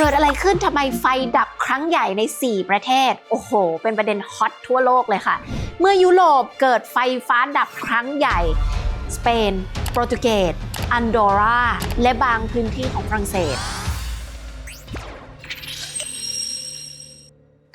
เกิดอะไรขึ้นทำไมไฟดับครั้งใหญ่ใน 4 ประเทศ โอ้โห เป็นประเด็นฮอตทั่วโลกเลยค่ะ เมื่อยุโรปเกิดไฟฟ้าดับครั้งใหญ่ สเปน โปรตุเกส อันดอร่า และบางพื้นที่ของฝรั่งเศส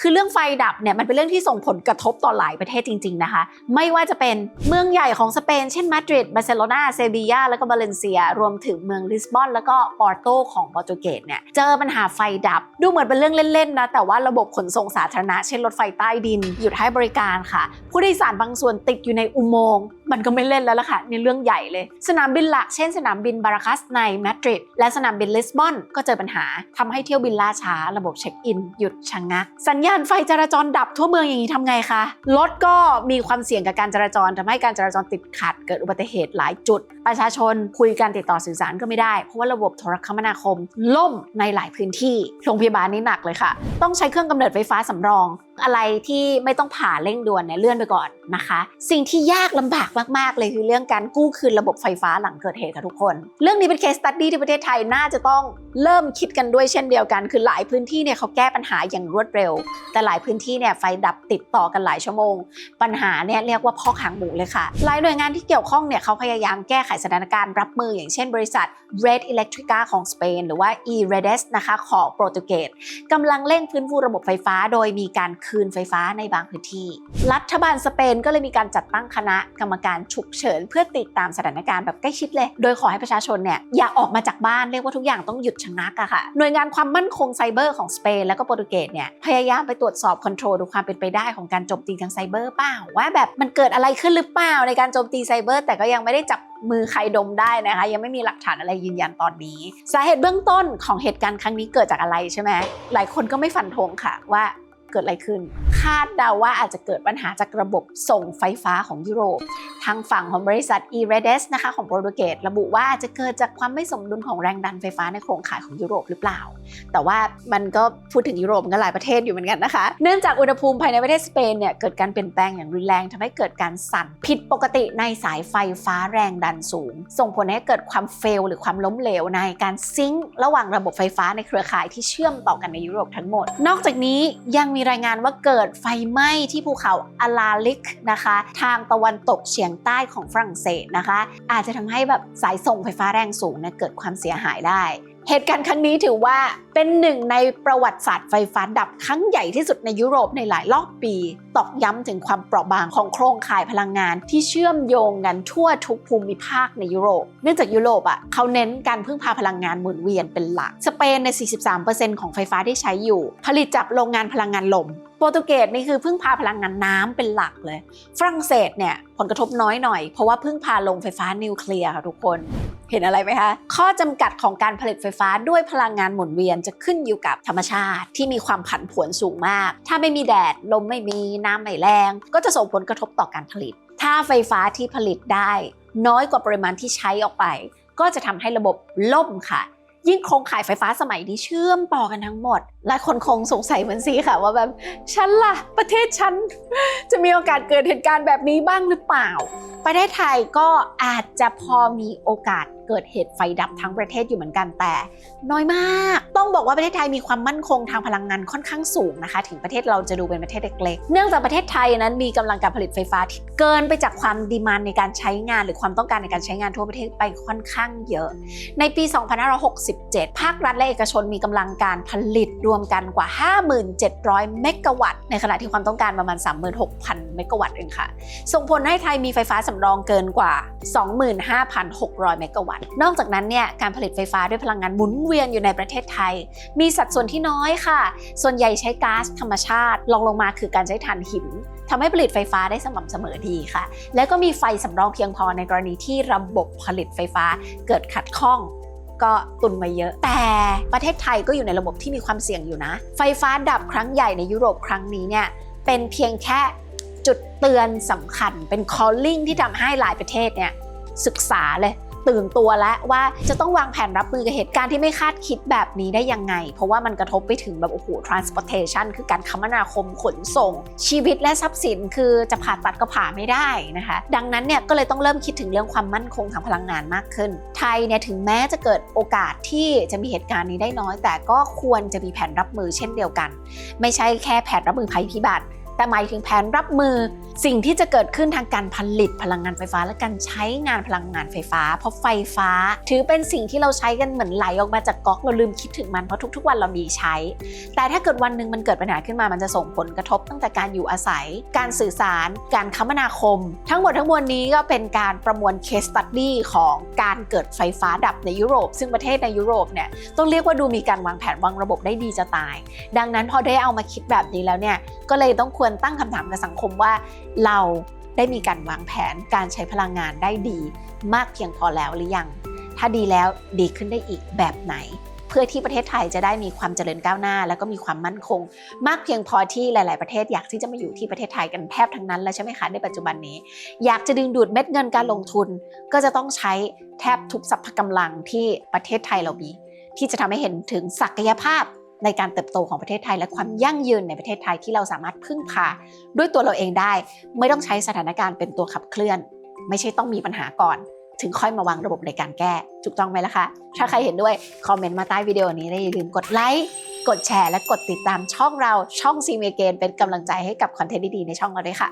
คือเรื่องไฟดับเนี่ยมันเป็นเรื่องที่ส่งผลกระทบต่อหลายประเทศจริง ๆนะคะ ไม่ว่าจะเป็นเมืองใหญ่ของสเปน เช่นมาดริดบาร์เซโลนาเซบียาแล้วก็บาเลนเซีย รวมถึงเมืองลิสบอน แล้วก็ปอร์โตของโปรตุเกสเนี่ยเจอปัญหาไฟดับ ดูเหมือนเป็นเรื่องเล่นๆนะแต่ว่าระบบขนส่งสาธารณะเช่นรถไฟใต้ดินหยุดให้บริการค่ะ ผู้โดยสารบางส่วนติดอยู่ในอุโมงค์ มันก็ไม่เล่นแล้วล่ะค่ะในเรื่องใหญ่เลย สนามบินหลักเช่นสนามบินบาราคัสในมาดริดและสนามบินลิสบอนก็เจอปัญหาทำให้เที่ยวบินล่าช้า ระบบเช็คอินหยุดชะงัก สัญญาณไฟจราจรดับทั่วเมืองอย่างนี้ทำไงคะรถก็มีความเสี่ยงกับการจราจรทำให้การจราจรติดขัด เกิดอุบัติเหตุหลายจุด ประชาชนคุยกันติดต่อสื่อสารก็ไม่ได้ เพราะว่าระบบโทรคมนาคม ล่มในหลายพื้นที่โรงพยาบาลนี่หนักเลยค่ะ ต้องใช้เครื่องกำเนิดไฟฟ้าสำรอง อะไรที่ไม่ต้องผ่าเร่งด่วนเนี่ยเลื่อนไปก่อนนะคะ สิ่งที่ยากลำบากมมากๆ เลยคือเรื่องการกู้คืนระบบไฟฟ้าหลังเกิดเหตุค่ะทุกคน เรื่องนี้เป็นเคสตัดดี้ที่ประเทศไทยน่าจะต้อง เริ่มคิดกันด้วยเช่นเดียวกัน คือหลายพื้นที่เนี่ยเขาแก้ปัญหาอย่างรวดเร็ว แต่หลายพื้นที่เนี่ยไฟดับติดต่อกันหลายชั่วโมง ปัญหาเนี่ยเรียกว่าพ่อขางหมูเลยค่ะ หลายหน่วยงานที่เกี่ยวข้องเนี่ยเขาพยายามแก้ไขสถานการณ์รับมืออย่างเช่นบริษัท Red Electrica ของสเปนหรือว่า E-Redes นะคะของโปรตุเกสกำลังเร่งฟื้นฟูระบบไฟฟ้า โดยมีการคืนไฟฟ้าในบางพื้นที่ รัฐบาลสเปนก็เลยมีการจัดตั้งคณะกรรมการฉุกเฉิน เพื่อติดตามสถานการณ์แบบใกล้ชิดเลย โดยขอให้ประชาชนเนี่ยอย่าออกมาจากบ้านเรียกว่าทุกอย่างต้องหยุดชะงักอะค่ะ หน่วยงานความมั่นคงไซเบอร์ของสเปนแล้วก็โปรตุเกสเนี่ยพยายามไปตรวจสอบคอนโทรลดูความเป็นไปได้ของการโจมตีทางไซเบอร์เปล่าว่าแบบมันเกิดอะไรขึ้นหรือเปล่าในการโจมตีไซเบอร์ แต่ก็ยังไม่ได้จับมือใครดมได้นะคะ ยังไม่มีหลักฐานอะไรยืนยันตอนนี้ สาเหตุเบื้องต้นของเหตุการณ์ครั้งนี้เกิดจากอะไรใช่ไหมหลายคนก็ไม่ฟันธงค่ะว่าเกิดอะไรขึ้น คาดเดาว่าอาจจะเกิดปัญหาจากระบบส่งไฟฟ้าของยุโรป ทางฝั่งของบริษัท e-redes นะคะของโปรตุเกสระบุว่าจะเกิดจากความไม่สมดุลของแรงดันไฟฟ้าในโครงข่ายของยุโรปหรือเปล่า แต่ว่ามันก็พูดถึงยุโรปมันก็หลายประเทศอยู่เหมือนกันนะคะ เนื่องจากอุณหภูมิภายในประเทศสเปนเนี่ยเกิดการเปลี่ยนแปลงอย่างรุนแรงทำให้เกิดการสั่นผิดปกติในสายไฟฟ้าแรงดันสูง ส่งผลให้เกิดความเฟล หรือความล้มเหลวในการซิงค์ระหว่างระบบไฟฟ้าในเครือข่ายที่เชื่อมต่อกันในยุโรปทั้งหมด นอกจากนี้ยังมีรายงานว่าเกิดไฟไหม้ที่ภูเขาอาลาลิกนะคะ ทางตะวันตกเฉียงใต้ของฝรั่งเศสนะคะ อาจจะทำให้แบบสายส่งไฟฟ้าแรงสูงเนี่ยเกิดความเสียหายได้ เหตุการณ์ครั้งนี้ถือว่าเป็นหนึ่งในประวัติศาสตร์ไฟฟ้าดับครั้งใหญ่ที่สุดในยุโรปในหลายรอบปี ตอกย้ำถึงความเปราะบางของโครงข่ายพลังงานที่เชื่อมโยงกันทั่วทุกภูมิภาคในยุโรป เนื่องจากยุโรปอะเขาเน้นการพึ่งพาพลังงานหมุนเวียนเป็นหลัก สเปนใน 43%ของไฟฟ้าที่ใช้อยู่ ผลิตจากโรงงานพลังงานลม รตุเกสนี่คือพึ่งพาพลังงานน้ำเป็นหลักเลย ฝรั่งเศสเนี่ยผลกระทบน้อยหน่อย เพราะว่าพึ่งพาโรงไฟฟ้านิวเคลียร์ค่ะทุกคน เห็นอะไรไหมคะ ข้อจำกัดของการผลิตไฟฟ้าด้วยพลังงานหมุนเวียนจะขึ้นอยู่กับธรรมชาติที่มีความผันผวนสูงมาก ถ้าไม่มีแดด ลมไม่มีน้ำไม่แรง ก็จะส่งผลกระทบต่อการผลิต ถ้าไฟฟ้าที่ผลิตได้ น้อยกว่าปริมาณที่ใช้ออกไป ก็จะทำให้ระบบล่มค่ะ ยิ่งโครงข่ายไฟฟ้าสมัยนี้เชื่อมต่อกันทั้งหมด หลายคนคงสงสัยเหมือนซีค่ะ ว่าแบบฉันล่ะ ประเทศฉัน จะมีโอกาสเกิดเหตุการณ์แบบนี้บ้างหรือเปล่า ประเทศไทยก็อาจจะพอมีโอกาสเกิดเหตุไฟดับทั้งประเทศอยู่เหมือนกันแต่ น้อยมาก ต้องบอกว่าประเทศไทยมีความมั่นคงทางพลังงานค่อนข้างสูงนะคะ ถึงประเทศเราจะดูเป็นประเทศเล็กๆ เนื่องจากประเทศไทยนั้นมีกำลังการผลิตไฟฟ้าที่เกินไปจากความดีมานในการใช้งาน หรือความต้องการในการใช้งานทั่วประเทศไปค่อนข้างเยอะ ในปี 2567 ภาครัฐและเอกชนมีกำลังการผลิตรวมกันกว่า 57,000 เมกะวัตต์ ในขณะที่ความต้องการประมาณ 36,000 เมกะวัตต์เองค่ะ ส่งผลให้ไทยมีไฟฟ้าสำรองเกินกว่า 25,600 เมกะวัตต์ นอกจากนั้นเนี่ยการผลิตไฟฟ้าด้วยพลังงานหมุนเวียนอยู่ในประเทศไทยมีสัดส่วนที่น้อยค่ะ ส่วนใหญ่ใช้ก๊าซธรรมชาติรองลงมาคือการใช้ถ่านหินทำให้ผลิตไฟฟ้าได้สม่ำเสมอดีค่ะ และก็มีไฟสำรองเพียงพอในกรณีที่ระบบผลิตไฟฟ้าเกิดขัดข้องก็ตุนมาเยอะ แต่ประเทศไทยก็อยู่ในระบบที่มีความเสี่ยงอยู่นะ ไฟฟ้าดับครั้งใหญ่ในยุโรปครั้งนี้เนี่ยเป็นเพียงแค่จุดเตือนสำคัญเป็น calling ที่ทำให้หลายประเทศเนี่ยศึกษาเลย ตื่นตัวแล้วว่าจะต้องวางแผนรับมือกับเหตุการณ์ที่ไม่คาดคิดแบบนี้ได้ยังไง เพราะว่ามันกระทบไปถึงแบบโอ้โห transportation คือการคมนาคมขนส่ง ชีวิตและทรัพย์สินคือจะผ่าตัดก็ผ่าไม่ได้นะคะ ดังนั้นเนี่ยก็เลยต้องเริ่มคิดถึงเรื่องความมั่นคงทางพลังงานมากขึ้น ไทยเนี่ยถึงแม้จะเกิดโอกาสที่จะมีเหตุการณ์นี้ได้น้อย แต่ก็ควรจะมีแผนรับมือเช่นเดียวกัน ไม่ใช่แค่แผนรับมือภัยพิบัติ แต่หมายถึงแผนรับมือสิ่งที่จะเกิดขึ้นทางการผลิตพลังงานไฟฟ้า และการใช้งานพลังงานไฟฟ้า เพราะไฟฟ้า ถือเป็นสิ่งที่เราใช้กันเหมือนไหลออกมาจากก๊อกเราลืมคิดถึงมันเพราะทุก ๆ วันเรามีใช้ แต่ถ้าเกิดวันหนึ่งมันเกิดปัญหาขึ้นมามันจะส่งผลกระทบตั้งแต่การอยู่อาศัย การสื่อสาร การคมนาคม ทั้งหมดทั้งมวลนี้ก็เป็นการประมวล case study ของการเกิดไฟฟ้าดับในยุโรป ซึ่งประเทศในยุโรปเนี่ยต้องเรียกว่าดูมีการวางแผนวางระบบได้ดีจะตาย ดังนั้นพอได้เอามาคิดแบบนี้แล้วเนี่ยก็เลยต้องควควรตั้งคำถามกับสังคมว่า เราได้มีการวางแผนการใช้พลังงานได้ดี มากเพียงพอแล้วหรือยัง ถ้าดีแล้วดีขึ้นได้อีกแบบไหน เพื่อที่ประเทศไทยจะได้มีความเจริญก้าวหน้า แล้วก็มีความมั่นคง มากเพียงพอที่หลาย ๆ ประเทศอยากที่จะมาอยู่ที่ประเทศไทยกันแทบทั้งนั้นแล้วใช่ไหมคะในปัจจุบันนี้ อยากจะดึงดูดเม็ดเงินการลงทุน ก็จะต้องใช้แทบทุกสรรพกำลังที่ประเทศไทยเรามีที่จะทำให้เห็นถึงศักยภาพ ในการเติบโตของประเทศไทย และความยั่งยืนในประเทศไทยที่เราสามารถพึ่งพาด้วยตัวเราเองได้ ไม่ต้องใช้สถานการณ์เป็นตัวขับเคลื่อน ไม่ใช่ต้องมีปัญหาก่อน ถึงค่อยมาวางระบบในการแก้ถูกต้องไหมล่ะคะถ้าใครเห็นด้วยคอมเมนต์มาใต้วิดีโอนี้และอย่าลืมกดไลค์กดแชร์และกดติดตามช่องเราช่องซีเมเกนเป็นกำลังใจให้กับคอนเทนต์ดีๆในช่องเราด้วยค่ะ